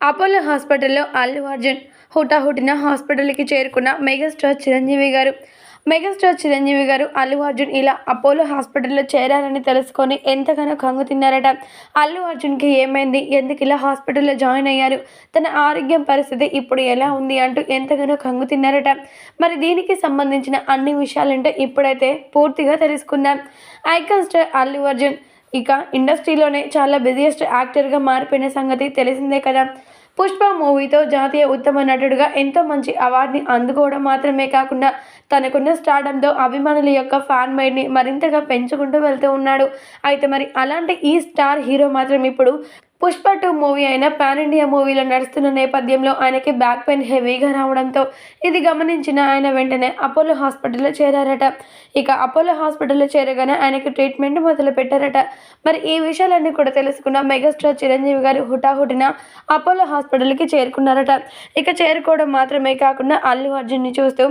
Apollo హాస్పిటల్లో అల్లు అర్జున్ హుటాహుటిన హాస్పిటల్కి చేరుకున్న మెగాస్టార్ చిరంజీవి గారు. మెగాస్టార్ చిరంజీవి గారు అల్లు అర్జున్ ఇలా అపోలో హాస్పిటల్లో చేరారని తెలుసుకొని ఎంతగానో కంగు తిన్నారట. అల్లు అర్జున్కి ఏమైంది? ఎందుకు ఇలా హాస్పిటల్లో జాయిన్ అయ్యారు? తన ఆరోగ్యం పరిస్థితి ఇప్పుడు ఎలా ఉంది అంటూ ఎంతగానో కంగు తిన్నారట. మరి దీనికి సంబంధించిన అన్ని విషయాలంటే ఇప్పుడైతే పూర్తిగా తెలుసుకుందాం. ఐకాన్ స్టార్ అల్లు అర్జున్ ఇక ఇండస్ట్రీలోనే చాలా బిజియెస్ట్ యాక్టర్గా మారిపోయిన సంగతి తెలిసిందే కదా. పుష్ప మూవీతో జాతీయ ఉత్తమ నటుడుగా ఎంతో మంచి అవార్డుని అందుకోవడం మాత్రమే కాకుండా తనకున్న స్టార్డంతో అభిమానుల యొక్క ఫ్యాన్ మైడ్ని మరింతగా పెంచుకుంటూ వెళ్తూ ఉన్నాడు. అయితే మరి అలాంటి ఈ స్టార్ హీరో మాత్రం ఇప్పుడు పుష్ప టూ మూవీ అయిన పాన్ ఇండియా మూవీలో నడుస్తున్న నేపథ్యంలో ఆయనకి బ్యాక్ పెయిన్ హెవీగా రావడంతో ఇది గమనించిన ఆయన వెంటనే అపోలో హాస్పిటల్లో చేరారట. ఇక అపోలో హాస్పిటల్లో చేరగానే ఆయనకి ట్రీట్మెంట్ మొదలు పెట్టారట. మరి ఈ విషయాలన్నీ కూడా తెలుసుకున్న మెగాస్టార్ చిరంజీవి గారు హుటాహుటిన అపోలో హాస్పిటల్కి చేరుకున్నారట. ఇక చేరుకోవడం మాత్రమే కాకుండా అల్లు అర్జున్ని చూస్తూ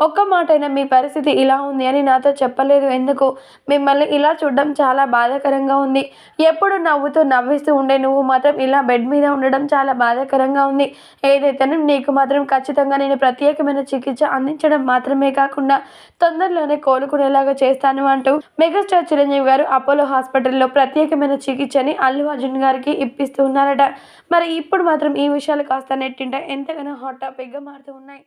ఒక్క మాటైనా మీ పరిస్థితి ఇలా ఉంది అని నాతో చెప్పలేదు. ఎందుకు? మిమ్మల్ని ఇలా చూడడం చాలా బాధాకరంగా ఉంది. ఎప్పుడు నవ్వుతూ నవ్విస్తూ ఉండే నువ్వు మాత్రం ఇలా బెడ్ మీద ఉండడం చాలా బాధాకరంగా ఉంది. ఏదైతేనే నీకు మాత్రం ఖచ్చితంగా నేను ప్రత్యేకమైన చికిత్స అందించడం మాత్రమే కాకుండా తొందరలోనే కోలుకునేలాగా చేస్తాను అంటూ మెగాస్టార్ చిరంజీవి గారు అపోలో హాస్పిటల్లో ప్రత్యేకమైన చికిత్సని అల్లు అర్జున్ గారికి ఇప్పిస్తూ ఉన్నారట మరి ఇప్పుడు మాత్రం ఈ విషయాలు కాస్త నెట్టింట. ఎంతగానో హాట్ టాపిక్గా మారుతూ ఉన్నాయి.